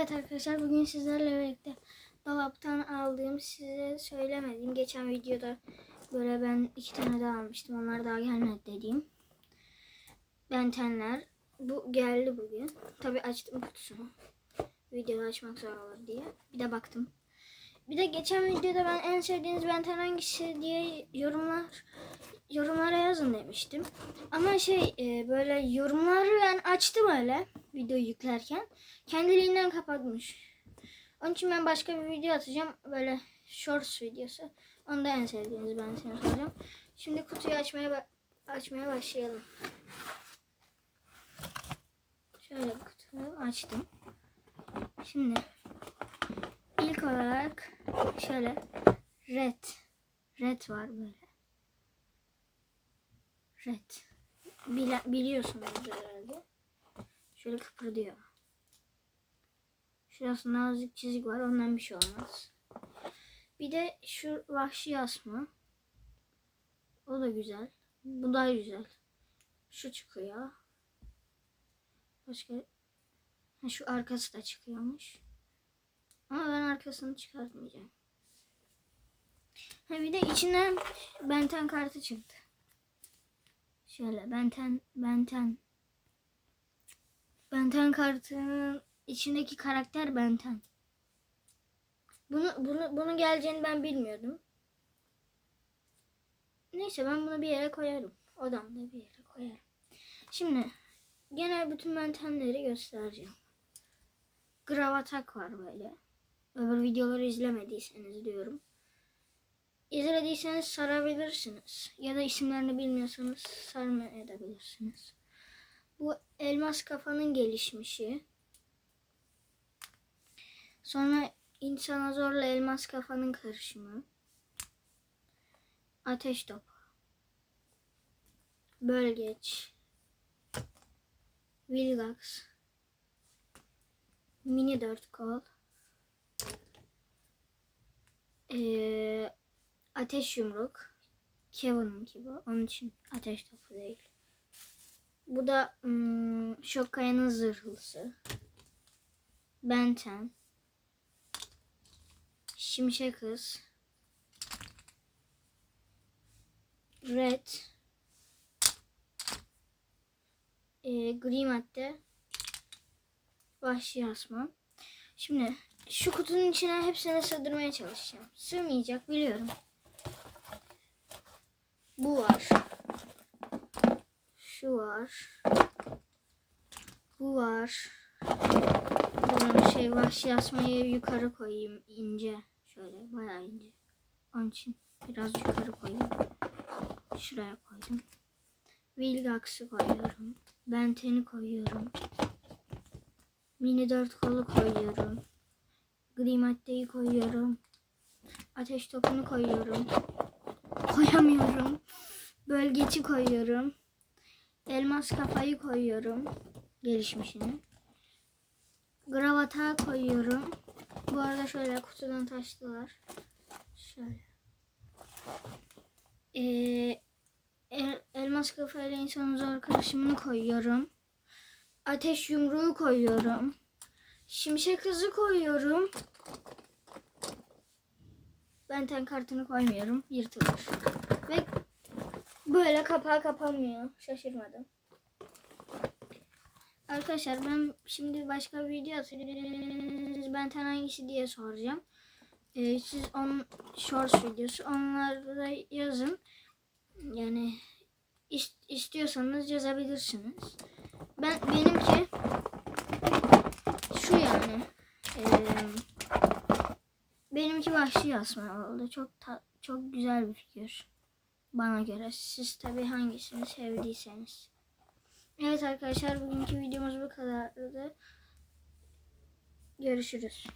Evet arkadaşlar bugün sizlerle birlikte dolaptan aldığım size söylemediğim geçen videoda böyle ben iki tane daha almıştım onlar daha gelmedi dediğim bentenler. Bu geldi bugün. Tabi açtım kutusunu. Videoda açmak zor olur diye. Bir de baktım. Bir de geçen videoda ben en sevdiğiniz benten hangisi diye yorumlar yorumlara yazın demiştim. Ama şey e, böyle yorumları ben açtım öyle video yüklerken kendiliğinden kapatmış. Onun için ben başka bir video atacağım. Böyle shorts videosu. Onu da en sevdiğiniz ben seni soracağım. Şimdi kutuyu açmaya açmaya başlayalım. Şöyle kutuyu açtım. Şimdi ilk olarak şöyle red red var böyle. Red. Bile, biliyorsunuz herhalde. Şöyle kıpırdıyor. Şurasında azıcık çizik var. Ondan bir şey olmaz. Bir de şu vahşi asma. O da güzel. Bu da güzel. Şu çıkıyor. Başka ha, şu arkası da çıkıyormuş. Ama ben arkasını çıkartmayacağım. Ha bir de içinden benten kartı çıktı. Şöyle benten benten Benten kartının içindeki karakter Benten. Bunu bunu bunun geleceğini ben bilmiyordum. Neyse ben bunu bir yere koyarım. Odamda bir yere koyarım. Şimdi genel bütün Bentenleri göstereceğim. Gravatak var böyle. Öbür videoları izlemediyseniz diyorum. İzlediyseniz sarabilirsiniz. Ya da isimlerini bilmiyorsanız sarmayabilirsiniz. Bu elmas kafanın gelişmişi. Sonra insanazorla elmas kafanın karışımı. Ateş topu. Bölgeç. Vilgax. Mini dört kol. Ee, ateş yumruk. Kevin'in gibi. Onun için ateş topu değil. Bu da hmm, Şokkaya'nın zırhlısı. Benten. Şimşek Kız. Red. E, gri madde. Vahşi asma. Şimdi şu kutunun içine hepsini sığdırmaya çalışacağım. Sığmayacak biliyorum. Bu var. Şu var. Bu var. Bunun şey vahşi asmayı yukarı koyayım ince. Şöyle bayağı ince. Onun için biraz yukarı koyayım. Şuraya koydum. Vilgax'ı koyuyorum. Benten'i koyuyorum. Mini dört kolu koyuyorum. Gri maddeyi koyuyorum. Ateş topunu koyuyorum. Koyamıyorum. Bölgeci koyuyorum. Elmas kafayı koyuyorum. Gelişmişini. Gravata koyuyorum. Bu arada şöyle kutudan taştılar. Şöyle. Ee, el, elmas kafayla insanın zor karışımını koyuyorum. Ateş yumruğu koyuyorum. Şimşek hızı koyuyorum. Benten kartını koymuyorum. Yırtılır. Ve böyle kapağı kapanmıyor. Şaşırmadım. Arkadaşlar ben şimdi başka bir video atacağım. Benten hangisi diye soracağım. Ee, siz on shorts videosu onlarda yazın. Yani ist, istiyorsanız yazabilirsiniz. Ben benimki şu yani. Ee, benimki vahşi asma oldu. Çok çok güzel bir figür. Bana göre. Siz tabi hangisini sevdiyseniz. Evet arkadaşlar bugünkü videomuz bu kadardı. Görüşürüz.